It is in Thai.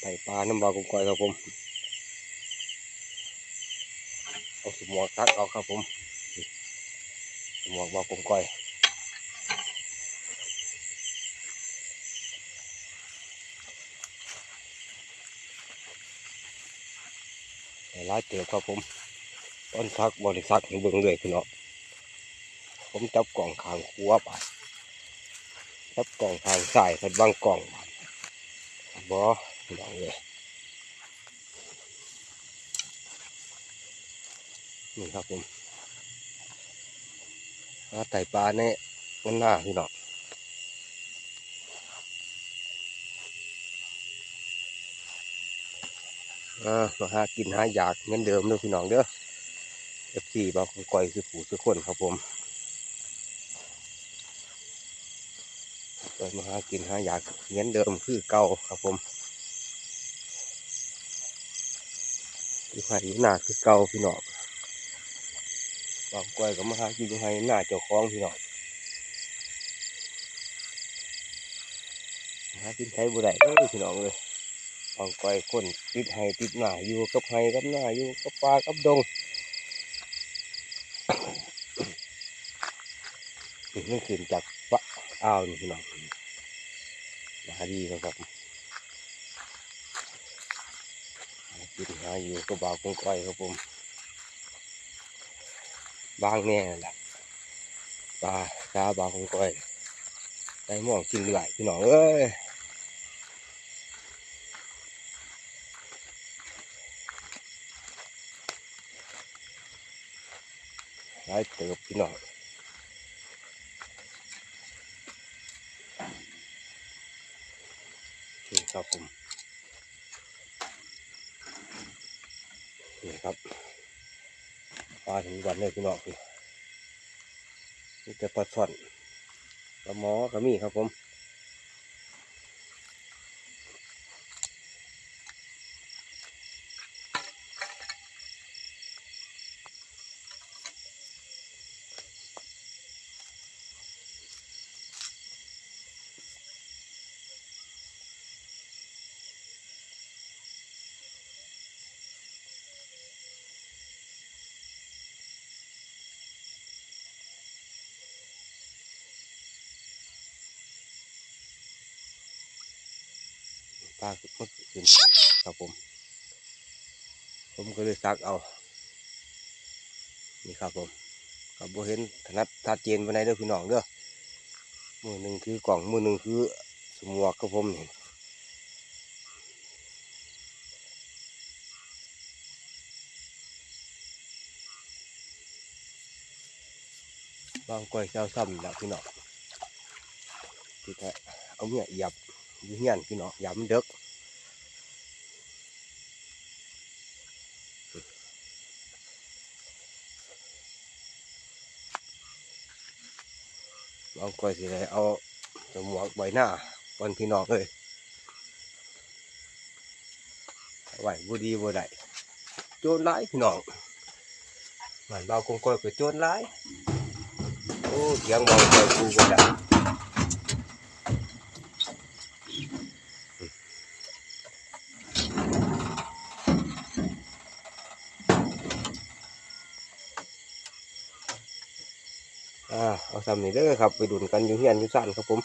ไต่ปลาน้ำบากุ้งก้อยครับผม เอาสมวกตักเอาครับผมสมวกบากุ้งก้อยได้หลายเติบครับผมต้นซักบริษัทให้เบิ่งเลยพี่น้องผมจับกล่องขางคัวไปจับกล่องทางสายพัดบางกล่อง บอพี่น้องเลยนี่ครับผมหาไต่ปลาในงั้นหน้าพี่น้องอ่ามาหากินหาอยากเหมือนเดิมเด้อพี่น้องเด้อเอฟซีบางคนก่อยคือผู้สุคนครับผม ไปมาหากินหาอยากเหมือนเดิมคือเก่าครับผมอยู่ไห้อยู่หน้าคือเก่าพี่น้องบางก่อยก็มาหากินอยู่ไห้หน้าเจ้าของพี่น้องหากินใช้บุได้เอ้ยพี่น้องเลยบางก่อยคนติดไห้ติดหน้าอยู่กับไห้กับหน้าอยู่กับปลากับดงนี่มันขึ้นจากปะอ้าวนี่พี่น้อง ดีนะครับกินหาอยู่ก็บาวกงก้อยครับผมบางแน่นั่นแหละปลาปลาบาวกงก้อยได้หม่องกินไหลพี่น้องเอ้ยหลายเติบพี่น้อง นี่ ครับผมนี่ครับปลาถึงวันเลยพี่น้องพี่นี่จะปลาช่อนปลาหมอก็มีครับผม ปลาคือมันขึ้นครับผม ผมก็เลยซักเอา นี่ครับผมกับโบเห็นถนัดทัดเจนไปไหนเด้อพี่น้องเด้อมือหนึ่งคือกล่องมือหนึ่งคือสมวกครับผมนี่บางก้อยเจ้าซ้ำแล้วพี่น้องที่แท้เอาเมียหยับ ยู่เฮียนพี่น้องเหยับมันเด็กบางก้อยสิได้เอาสมวกใบหน้าก่อนพี่น้องเลยไหวบ่ดีบ่ได้โจรร้ายพี่น้องบ้านเบาวกงก้อยก็โจรร้ายโอ้เสียงเบาก้อยกูบ่ได้ อ่าเอาทำนี่เด้อครับ ไปดุนกันอยู่เฮียนอยู่ซ่านครับผม